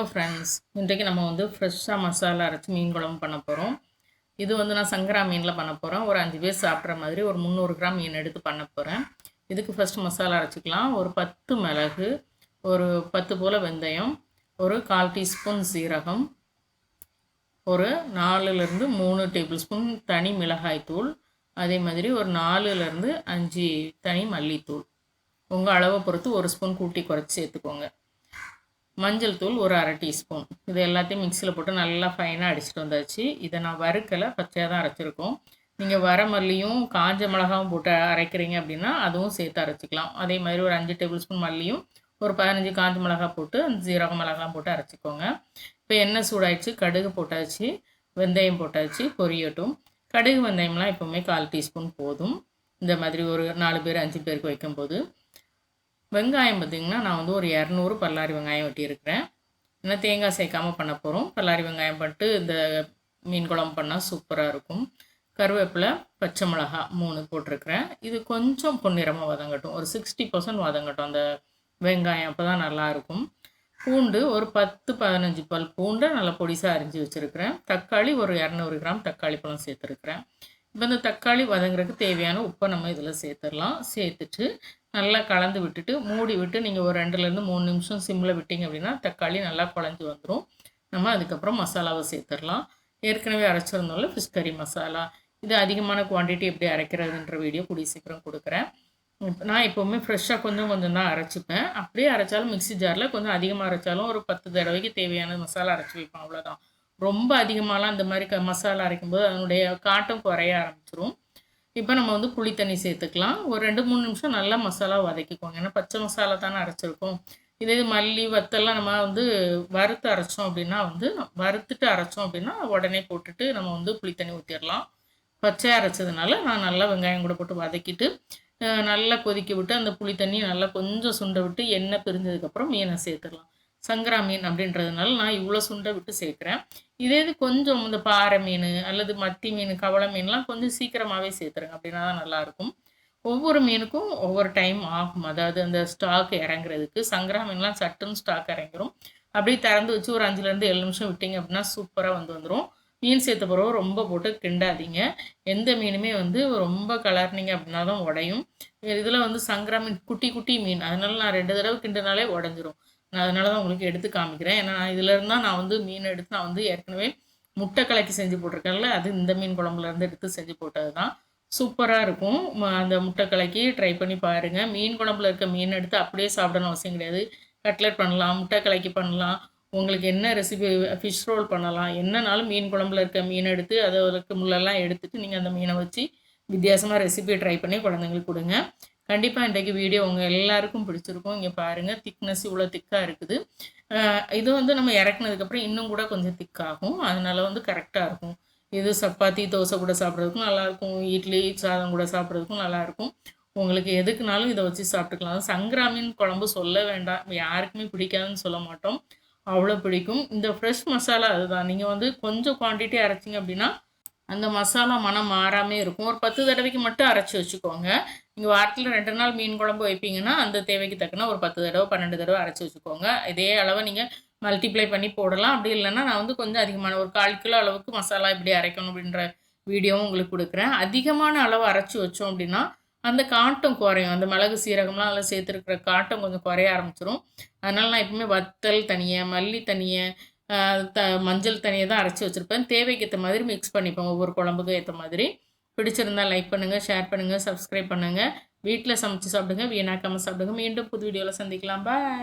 Hello friends இன்றைக்கு நம்ம வந்து ஃப்ரெஷ்ஷாக மசாலா அரைச்சி மீன் குழம்பு பண்ண போகிறோம் இது வந்து நான் சங்கரா மீனில் பண்ண போகிறேன் ஒரு அஞ்சு பேர் சாப்பிட்ற மாதிரி ஒரு முந்நூறு கிராம் மீன் எடுத்து பண்ண போகிறேன் இதுக்கு ஃபஸ்ட்டு மசாலா அரைச்சிக்கலாம். ஒரு பத்து மிளகு ஒரு பத்து போல் வெந்தயம் ஒரு கால் டீஸ்பூன் சீரகம் ஒரு நாலுலேருந்து மூணு டேபிள் ஸ்பூன் தனி மிளகாய் தூள் அதே மாதிரி ஒரு நாலுலேருந்து அஞ்சு தனி மல்லித்தூள். உங்கள் அளவை பொறுத்து ஒரு ஸ்பூன் கூட்டி குறைச்சி சேர்த்துக்கோங்க. மஞ்சள் தூள் ஒரு அரை டீஸ்பூன். இது எல்லாத்தையும் மிக்சியில் போட்டு நல்லா ஃபைனாக அடிச்சுட்டு வந்தாச்சு. இதை நான் வறுக்கலை பச்சையாக தான் அரைச்சிருக்கோம். நீங்கள் வர மல்லியும் காஞ்ச மிளகாவும் போட்டு அரைக்கிறீங்க அப்படின்னா அதுவும் சேர்த்து அரைச்சிக்கலாம். அதே மாதிரி ஒரு அஞ்சு டேபிள் ஸ்பூன் மல்லியும் ஒரு பதினஞ்சு காஞ்ச மிளகா போட்டு அந்த ஜீரகம் மிளகாலாம் போட்டு அரைச்சிக்கோங்க. இப்போ எண்ணெய் சூடாயிடுச்சு கடுகு போட்டாச்சு வெந்தயம் போட்டாச்சு பொரியட்டும். கடுகு வெந்தயம்லாம் எப்போவுமே கால் டீஸ்பூன் போதும். இந்த மாதிரி ஒரு நாலு பேர் அஞ்சு பேருக்கு வைக்கும்போது. வெங்காயம் பார்த்திங்கன்னா நான் வந்து ஒரு இரநூறு பல்லாரி வெங்காயம் வெட்டியிருக்கிறேன். ஏன்னா தேங்காய் சேர்க்காமல் பண்ண போகிறோம் பல்லாரி வெங்காயம் பண்ணிட்டு இந்த மீன் குழம்பு பண்ணால் சூப்பராக இருக்கும். கருவேப்பிலை பச்சை மிளகா மூணு போட்டிருக்கிறேன். இது கொஞ்சம் பொன்னிறமாக வதங்கட்டும். ஒரு சிக்ஸ்டி பர்சன்ட் வதங்கட்டும். அந்த வெங்காயம் அப்போ தான் நல்லாயிருக்கும் பூண்டு ஒரு பத்து பதினஞ்சு பல் பூண்டை நல்லா பொடிசாக அரிஞ்சு வச்சுருக்கிறேன். தக்காளி ஒரு இரநூறு கிராம் தக்காளி பழம் சேர்த்துருக்குறேன். இப்போ இந்த தக்காளி வதங்குறதுக்கு தேவையான உப்பை நம்ம இதில் சேர்த்துடலாம். சேர்த்துட்டு நல்லா கலந்து விட்டுட்டு மூடி விட்டு நீங்கள் ஒரு ரெண்டுலேருந்து மூணு நிமிஷம் சிம்மில் விட்டிங்க அப்படின்னா தக்காளி நல்லா குழஞ்சி வந்துடும் நம்ம அதுக்கப்புறம் மசாலாவை சேர்த்துடலாம். ஏற்கனவே அரைச்சிருந்தோம்ல ஃபிஷ் கறி மசாலா. இது அதிகமான குவான்டிட்டி எப்படி அரைக்கிறதுன்ற வீடியோ கூடிய சீக்கிரம் கொடுக்குறேன். நான் எப்போவுமே ஃப்ரெஷ்ஷாக கொஞ்சம் கொஞ்சம் தான் அரைச்சிப்பேன். அப்படியே அரைச்சாலும் மிக்சி ஜாரில் கொஞ்சம் அதிகமாக அரைச்சாலும் ஒரு பத்து தடவைக்கு தேவையான மசாலா அரைச்சி வைப்பேன் அவ்வளோதான் ரொம்ப அதிகமாகலாம் இந்த மாதிரி க மசாலா அரைக்கும்போது அதனுடைய காட்டம் குறைய ஆரம்பிச்சிரும். இப்போ நம்ம வந்து புளி தண்ணி சேர்த்துக்கலாம். ஒரு ரெண்டு மூணு நிமிஷம் நல்லா மசாலா வதக்கிக்கோங்க. ஏன்னா பச்சை மசாலா தானே அரைச்சிருக்கோம். இதே மல்லி வத்தெல்லாம் நம்ம வந்து வறுத்து அரைச்சோம் அப்படின்னா வந்து வறுத்துட்டு அரைச்சோம் அப்படின்னா உடனே போட்டுட்டு நம்ம வந்து புளி தண்ணி ஊற்றிடலாம் பச்சையாக அரைச்சதுனால நான் நல்லா வெங்காயம் கூட போட்டு வதக்கிட்டு நல்லா கொதிக்க விட்டு அந்த புளி தண்ணி நல்லா கொஞ்சம் சுண்ட விட்டு எண்ணெய் பிரிஞ்சதுக்கப்புறம் மீனை சேர்த்துடலாம். சங்கரா மீன் அப்படின்றதுனால நான் இவ்வளோ சுண்டை விட்டு சேர்க்குறேன். இதே இது கொஞ்சம் இந்த பாறை மீன் அல்லது மத்தி மீன் கவளை மீன்லாம் கொஞ்சம் சீக்கிரமாகவே சேர்த்துருங்க அப்படின்னா தான் நல்லாயிருக்கும். ஒவ்வொரு மீனுக்கும் ஒவ்வொரு டைம் ஆகும். அதாவது அந்த ஸ்டாக் இறங்குறதுக்கு சங்கரா மீன்லாம் சட்டுன்னு ஸ்டாக் இறங்கிரும். அப்படியே திறந்து வச்சு ஒரு அஞ்சுலேருந்து ஏழு நிமிஷம் விட்டிங்க அப்படின்னா சூப்பராக வந்து வந்துடும் மீன் சேர்த்த பிறகு ரொம்ப போட்டு கிண்டாதீங்க. எந்த மீனுமே வந்து ரொம்ப கலர்னிங்க அப்படின்னா தான் உடையும். இதில் வந்து சங்கரா மீன் குட்டி குட்டி மீன். அதனால நான் ரெண்டு தடவை கிண்டினாலே உடஞ்சிரும். நான் அதனால தான் உங்களுக்கு எடுத்து காமிக்கிறேன். ஏன்னா நான் தான் இருந்தால் நான் வந்து மீன் எடுத்து நான் வந்து ஏற்கனவே முட்டை கலக்கி செஞ்சு போட்டிருக்கேன்ல அது இந்த மீன் குழம்புலேருந்து எடுத்து செஞ்சு போட்டது தான் சூப்பராக இருக்கும் அந்த முட்டை கலக்கி ட்ரை பண்ணி பாருங்கள் மீன் குழம்புல இருக்க மீன் எடுத்து அப்படியே சாப்பிடணும் அவசியம் கிடையாது. கட்லெட் பண்ணலாம் முட்டை கலக்கி பண்ணலாம். உங்களுக்கு என்ன ரெசிபி ஃபிஷ் ரோல் பண்ணலாம். என்னனாலும் மீன் குழம்புல இருக்க மீன் எடுத்து அதற்கு முள்ளெல்லாம் எடுத்துட்டு நீங்கள் அந்த மீனை வச்சு வித்தியாசமாக ரெசிபி ட்ரை பண்ணி குழந்தைங்களுக்கு கொடுங்க. கண்டிப்பாக இன்றைக்கு வீடியோ உங்கள் எல்லாருக்கும் பிடிச்சிருக்கும். இங்கே பாருங்கள் திக்னஸ் இவ்வளோ திக்காக இருக்குது. இது வந்து நம்ம இறக்குனதுக்கப்புறம் இன்னும் கூட கொஞ்சம் திக்காகும் அதனால் வந்து கரெக்டாக இருக்கும். இது சப்பாத்தி தோசை கூட சாப்பிட்றதுக்கும் நல்லாயிருக்கும் இட்லி சாதம் கூட சாப்பிட்றதுக்கும் நல்லாயிருக்கும் உங்களுக்கு எதுக்குனாலும் இதை வச்சு சாப்பிட்டுக்கலாம். சங்கராமின் குழம்பு சொல்ல வேண்டாம். யாருக்குமே பிடிக்காதுன்னு சொல்ல மாட்டோம். அவ்வளோ பிடிக்கும். இந்த ஃப்ரெஷ் மசாலா அதுதான். நீங்கள் வந்து கொஞ்சம் குவான்டிட்டி அரைச்சிங்க அப்படின்னா அந்த மசாலா மனம் மாறாமே இருக்கும். ஒரு பத்து தடவைக்கு மட்டும் அரைச்சி வச்சுக்கோங்க. நீங்கள் வாரத்தில் ரெண்டு நாள் மீன் குழம்பு வைப்பீங்கன்னா அந்த தேவைக்கு தக்கன ஒரு பத்து தடவை பன்னெண்டு தடவை அரைச்சி வச்சுக்கோங்க. இதே அளவை நீங்கள் மல்டிப்ளை பண்ணி போடலாம். அப்படி இல்லைன்னா நான் வந்து கொஞ்சம் அதிகமான ஒரு கால் கிலோ அளவுக்கு மசாலா இப்படி அரைக்கணும் அப்படின்ற வீடியோவும் உங்களுக்கு கொடுக்குறேன். அதிகமான அளவு அரைச்சி வச்சோம் அப்படின்னா அந்த காட்டம் குறையும். அந்த மிளகு சீரகம்லாம் அதில் சேர்த்துருக்கிற காட்டம் கொஞ்சம் குறைய ஆரம்பிச்சிடும் அதனால் நான் எப்பவுமே வத்தல் தனியாக மல்லி தனியாக த மஞ்சள் தனியாக தான் அரைச்சி வச்சுருப்பேன். தேவைக்கு ஏற்ற மாதிரி மிக்ஸ் பண்ணிப்பேன் ஒவ்வொரு குழம்புக்கும் ஏற்ற மாதிரி. பிடிச்சிருந்தால் லைக் பண்ணுங்கள் ஷேர் பண்ணுங்கள் சப்ஸ்கிரைப் பண்ணுங்கள் வீட்டில் சமைச்சு சாப்பிடுங்க வீணாக்காமல் சாப்பிடுங்க. மீண்டும் புது வீடியோவில் சந்திக்கலாம். பாய்